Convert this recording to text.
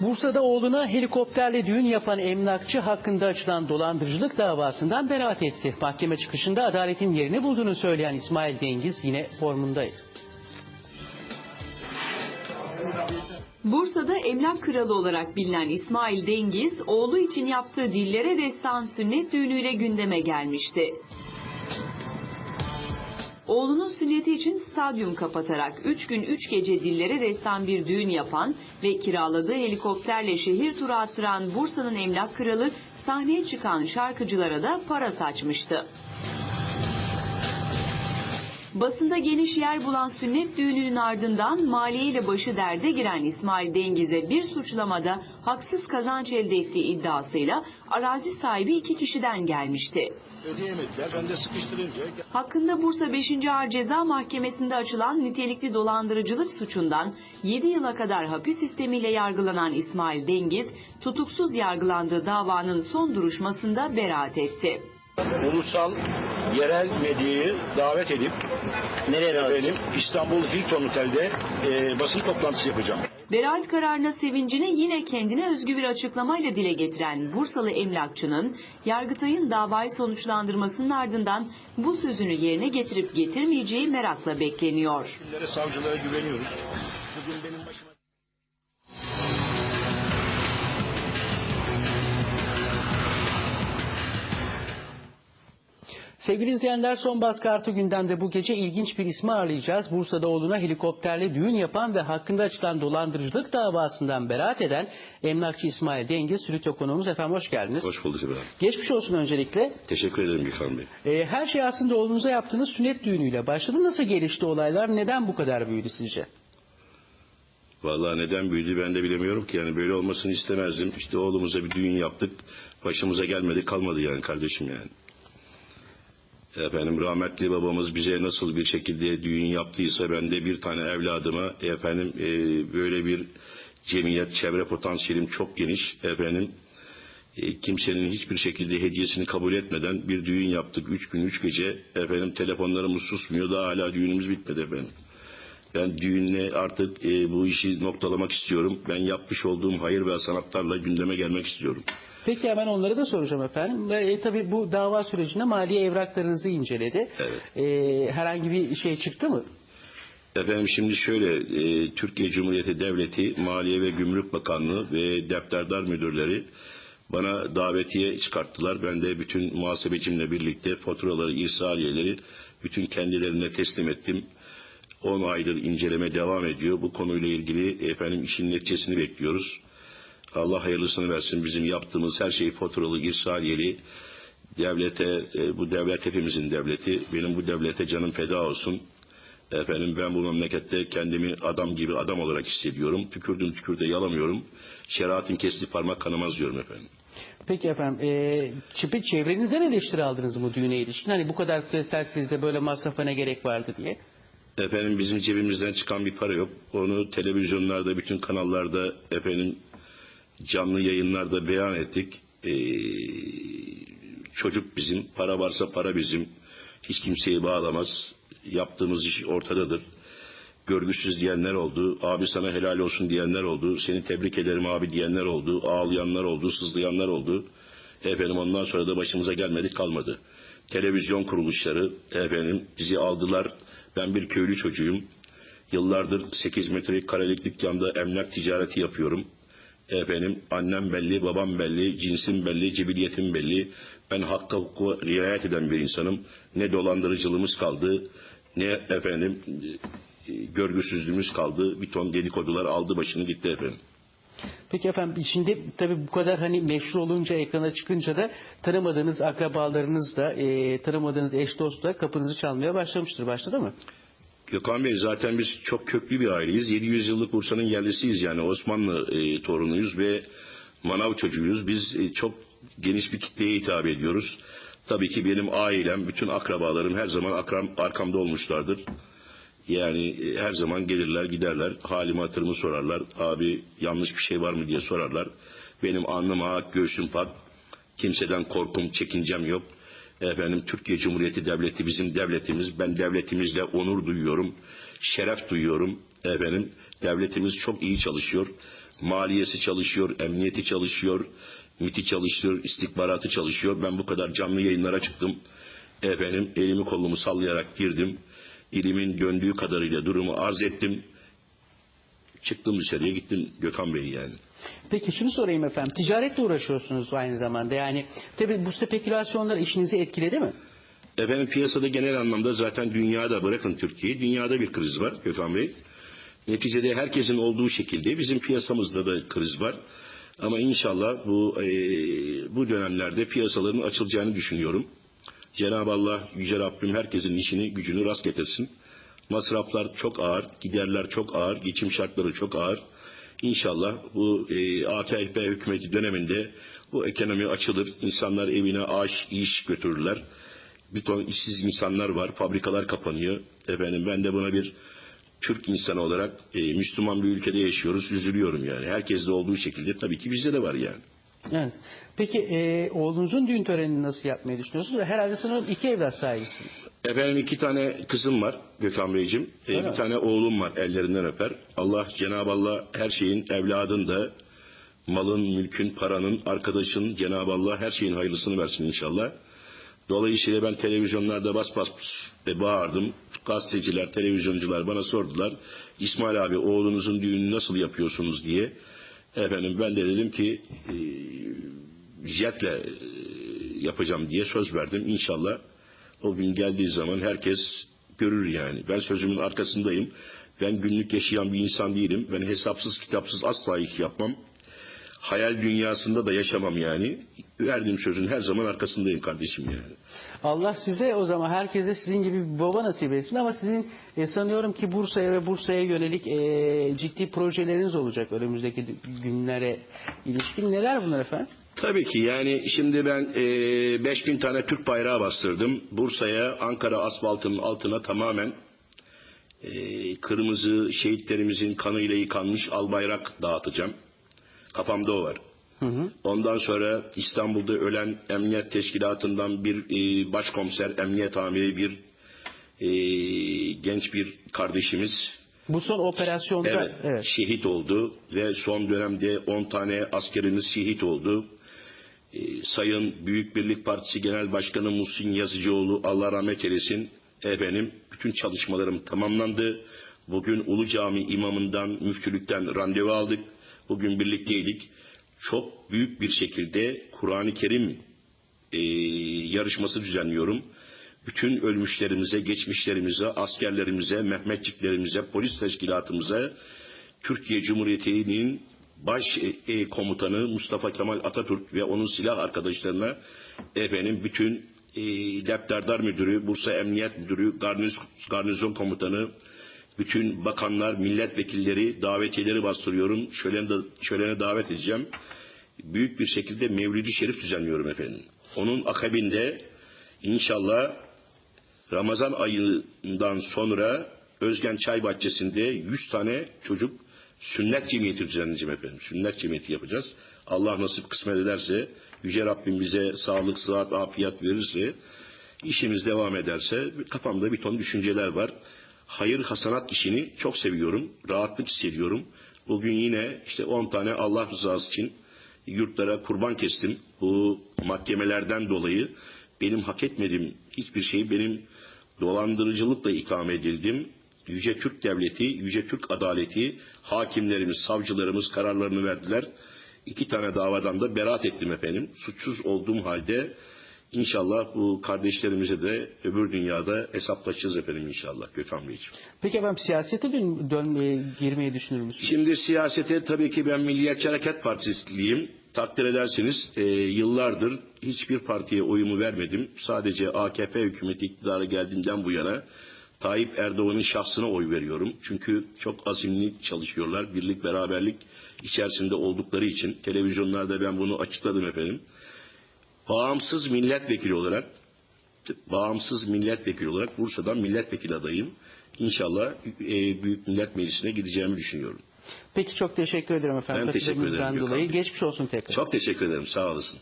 Bursa'da oğluna helikopterle düğün yapan emlakçı hakkında açılan dolandırıcılık davasından beraat etti. Mahkeme çıkışında adaletin yerini bulduğunu söyleyen İsmail Dengiz yine formundaydı. Bursa'da emlak kralı olarak bilinen İsmail Dengiz, oğlu için yaptığı dillere destan sünnet düğünüyle gündeme gelmişti. Oğlunun sünneti için stadyum kapatarak 3 gün 3 gece dillere destan bir düğün yapan ve kiraladığı helikopterle şehir turu attıran Bursa'nın emlak kralı sahneye çıkan şarkıcılara da para saçmıştı. Basında geniş yer bulan sünnet düğününün ardından maliyeyle başı derde giren İsmail Dengiz'e bir suçlamada haksız kazanç elde ettiği iddiasıyla arazi sahibi iki kişiden gelmişti. Ödeyemediler. Ben de sıkıştırınca Hakkında Bursa 5. Ağır Ceza Mahkemesi'nde açılan nitelikli dolandırıcılık suçundan 7 yıla kadar hapis sistemiyle yargılanan İsmail Dengiz, tutuksuz yargılandığı davanın son duruşmasında beraat etti. Ulusal yerel medyayı davet edip nereye efendim İstanbul Hilton Otel'de e, basın toplantısı yapacağım. Beraat kararına sevincini yine kendine özgü bir açıklamayla dile getiren Bursalı emlakçının Yargıtay'ın davayı sonuçlandırmasının ardından bu sözünü yerine getirip getirmeyeceği merakla bekleniyor. Savcılara güveniyoruz. Bugün benim başıma Sevgili izleyenler son baskı artı gündemde bu gece ilginç bir ismi ağırlayacağız. Bursa'da oğluna helikopterle düğün yapan ve hakkında açılan dolandırıcılık davasından beraat eden emlakçı İsmail Dengiz, Sürütü konuğumuz. Efendim hoş geldiniz. Hoş bulduk İbrahim. Geçmiş olsun öncelikle. Teşekkür ederim Gökhan Bey. Ee, her şey aslında oğlunuza yaptığınız sünnet düğünüyle başladı. Nasıl gelişti olaylar? Neden bu kadar büyüdü sizce? Vallahi neden büyüdü ben de bilemiyorum ki. Yani böyle olmasını istemezdim. İşte oğlumuza bir düğün yaptık. Başımıza gelmedi kalmadı yani kardeşim yani. Efendim rahmetli babamız bize nasıl bir şekilde düğün yaptıysa ben de bir tane evladıma efendim e, böyle bir cemiyet çevre potansiyelim çok geniş efendim e, kimsenin hiçbir şekilde hediyesini kabul etmeden bir düğün yaptık. Üç gün üç gece efendim telefonlarımız susmuyor daha hala düğünümüz bitmedi efendim. Ben düğünle artık e, bu işi noktalamak istiyorum. Ben yapmış olduğum hayır ve sanatlarla gündeme gelmek istiyorum. Peki hemen onları da soracağım efendim. E, tabii bu dava sürecinde maliye evraklarınızı inceledi. Evet. E, herhangi bir şey çıktı mı? Efendim şimdi şöyle, e, Türkiye Cumhuriyeti Devleti Maliye ve Gümrük Bakanlığı ve Defterdar Müdürleri bana davetiye çıkarttılar. Ben de bütün muhasebecimle birlikte faturaları, irsaliyeleri bütün kendilerine teslim ettim. 10 aydır inceleme devam ediyor. Bu konuyla ilgili efendim işin neticesini bekliyoruz. Allah hayırlısını versin. Bizim yaptığımız her şey faturalı, irsaliyeli. Devlete, e, bu devlet hepimizin devleti. Benim bu devlete canım feda olsun. Efendim ben bu memlekette kendimi adam gibi adam olarak hissediyorum. Tükürdüm tükürde yalamıyorum. Şeriatın kestiği parmak kanamaz diyorum efendim. Peki efendim, e, çipi çevrenizden eleştiri aldınız mı düğüne ilişkin? Hani bu kadar küresel krizde böyle masrafa ne gerek vardı diye. Efendim bizim cebimizden çıkan bir para yok. Onu televizyonlarda, bütün kanallarda efendim canlı yayınlarda beyan ettik. Ee, çocuk bizim, para varsa para bizim. Hiç kimseyi bağlamaz. Yaptığımız iş ortadadır. Görgüsüz diyenler oldu. Abi sana helal olsun diyenler oldu. Seni tebrik ederim abi diyenler oldu. Ağlayanlar oldu, sızlayanlar oldu. Efendim ondan sonra da başımıza gelmedik kalmadı. Televizyon kuruluşları efendim bizi aldılar. Ben bir köylü çocuğuyum. Yıllardır 8 metrelik karelik dükkanda emlak ticareti yapıyorum. Efendim annem belli, babam belli, cinsim belli, cibiliyetim belli. Ben hakka hukuka riayet eden bir insanım. Ne dolandırıcılığımız kaldı, ne efendim e, görgüsüzlüğümüz kaldı. Bir ton dedikodular aldı başını gitti efendim. Peki efendim şimdi tabii bu kadar hani meşhur olunca ekrana çıkınca da tanımadığınız akrabalarınız da e, tanımadığınız eş dost da kapınızı çalmaya başlamıştır. Başladı mı? Gökhan Bey zaten biz çok köklü bir aileyiz. 700 yıllık Bursa'nın yerlisiyiz yani Osmanlı e, torunuyuz ve manav çocuğuyuz. Biz e, çok geniş bir kitleye hitap ediyoruz. Tabii ki benim ailem, bütün akrabalarım her zaman akram, arkamda olmuşlardır. Yani e, her zaman gelirler giderler, halimi hatırımı sorarlar. Abi yanlış bir şey var mı diye sorarlar. Benim alnım ağak, göğsüm pat. Kimseden korkum, çekincem yok. Efendim Türkiye Cumhuriyeti Devleti bizim devletimiz. Ben devletimizle onur duyuyorum. Şeref duyuyorum. Efendim devletimiz çok iyi çalışıyor. Maliyesi çalışıyor, emniyeti çalışıyor, MIT'i çalışıyor, istihbaratı çalışıyor. Ben bu kadar canlı yayınlara çıktım. Efendim elimi kolumu sallayarak girdim. İlimin döndüğü kadarıyla durumu arz ettim. Çıktım dışarıya gittim Gökhan Bey yani. Peki şunu sorayım efendim. Ticaretle uğraşıyorsunuz aynı zamanda. Yani tabii bu spekülasyonlar işinizi etkiledi mi? Efendim piyasada genel anlamda zaten dünyada bırakın Türkiye'yi dünyada bir kriz var Gökhan Bey. Neticede herkesin olduğu şekilde bizim piyasamızda da kriz var. Ama inşallah bu e, bu dönemlerde piyasaların açılacağını düşünüyorum. Cenab-ı Allah Yüce Rabbim herkesin işini gücünü rast getirsin. Masraflar çok ağır, giderler çok ağır, geçim şartları çok ağır. İnşallah bu e, AKP hükümeti döneminde bu ekonomi açılır. İnsanlar evine aş, iş götürürler. Bir ton işsiz insanlar var, fabrikalar kapanıyor. Efendim ben de buna bir Türk insanı olarak e, Müslüman bir ülkede yaşıyoruz, üzülüyorum yani. Herkeste olduğu şekilde tabii ki bizde de var yani. Evet. Peki e, oğlunuzun düğün törenini nasıl yapmayı düşünüyorsunuz? Herhalde sanırım iki evlat sahibisiniz. Efendim iki tane kızım var Gökhan Beyciğim. Öyle bir mi? tane oğlum var ellerinden öper. Allah Cenab-ı Allah her şeyin evladın da malın, mülkün, paranın, arkadaşın Cenab-ı Allah her şeyin hayırlısını versin inşallah. Dolayısıyla ben televizyonlarda bas bas ve bağırdım. Gazeteciler, televizyoncular bana sordular. İsmail abi oğlunuzun düğününü nasıl yapıyorsunuz diye. Efendim ben de dedim ki e, jetle e, yapacağım diye söz verdim. İnşallah o gün geldiği zaman herkes görür yani. Ben sözümün arkasındayım. Ben günlük yaşayan bir insan değilim. Ben hesapsız kitapsız asla iş yapmam. Hayal dünyasında da yaşamam yani. Verdiğim sözün her zaman arkasındayım kardeşim yani. Allah size o zaman herkese sizin gibi bir baba nasip etsin ama sizin e, sanıyorum ki Bursa'ya ve Bursa'ya yönelik e, ciddi projeleriniz olacak önümüzdeki günlere ilişkin. Neler bunlar efendim? Tabii ki yani şimdi ben e, 5000 tane Türk bayrağı bastırdım. Bursa'ya Ankara asfaltının altına tamamen e, kırmızı şehitlerimizin kanıyla yıkanmış al bayrak dağıtacağım. Kafamda o var. Hı hı. Ondan sonra İstanbul'da ölen emniyet teşkilatından bir e, başkomiser, emniyet amiri bir e, genç bir kardeşimiz Bu son operasyonda Evet, evet. şehit oldu ve son dönemde 10 tane askerimiz şehit oldu. Ee, Sayın Büyük Birlik Partisi Genel Başkanı Muhsin Yazıcıoğlu Allah rahmet eylesin. Efendim bütün çalışmalarım tamamlandı. Bugün Ulu Cami imamından, müftülükten randevu aldık. Bugün birlikteydik. Çok büyük bir şekilde Kur'an-ı Kerim e, yarışması düzenliyorum. Bütün ölmüşlerimize, geçmişlerimize, askerlerimize, Mehmetçiklerimize, polis teşkilatımıza, Türkiye Cumhuriyeti'nin baş e, e, komutanı Mustafa Kemal Atatürk ve onun silah arkadaşlarına efendim bütün e, Lepterdar Müdürü, Bursa Emniyet Müdürü, Garniz, Garnizon Komutanı, bütün bakanlar, milletvekilleri, davetiyeleri bastırıyorum. Şölene, şölene davet edeceğim. Büyük bir şekilde Mevlid-i Şerif düzenliyorum efendim. Onun akabinde inşallah Ramazan ayından sonra Özgen Çay Bahçesi'nde 100 tane çocuk sünnet cemiyeti düzenleyeceğim efendim. Sünnet cemiyeti yapacağız. Allah nasip kısmet ederse, Yüce Rabbim bize sağlık, sıhhat, afiyet verirse, işimiz devam ederse kafamda bir ton düşünceler var. Hayır hasanat işini çok seviyorum. Rahatlık hissediyorum. Bugün yine işte 10 tane Allah rızası için yurtlara kurban kestim. Bu mahkemelerden dolayı benim hak etmediğim hiçbir şey benim dolandırıcılıkla ikame edildim. Yüce Türk Devleti, Yüce Türk Adaleti, hakimlerimiz, savcılarımız kararlarını verdiler. İki tane davadan da beraat ettim efendim. Suçsuz olduğum halde inşallah bu kardeşlerimize de öbür dünyada hesaplaşacağız efendim inşallah Gökhan Beyciğim. Peki efendim siyasete dön, dönmeye, girmeyi düşünür müsünüz? Şimdi siyasete tabii ki ben Milliyetçi Hareket Partisiliyim. Takdir edersiniz e, yıllardır hiçbir partiye oyumu vermedim. Sadece AKP hükümeti iktidara geldiğinden bu yana Tayyip Erdoğan'ın şahsına oy veriyorum. Çünkü çok azimli çalışıyorlar. Birlik beraberlik içerisinde oldukları için televizyonlarda ben bunu açıkladım efendim. Bağımsız milletvekili olarak bağımsız milletvekili olarak Bursa'dan milletvekili adayım. İnşallah e, Büyük Millet Meclisi'ne gideceğimi düşünüyorum. Peki çok teşekkür ederim efendim. Ben teşekkür ederim dolayı. Geçmiş olsun tekrar. Çok teşekkür ederim. Sağ olasın.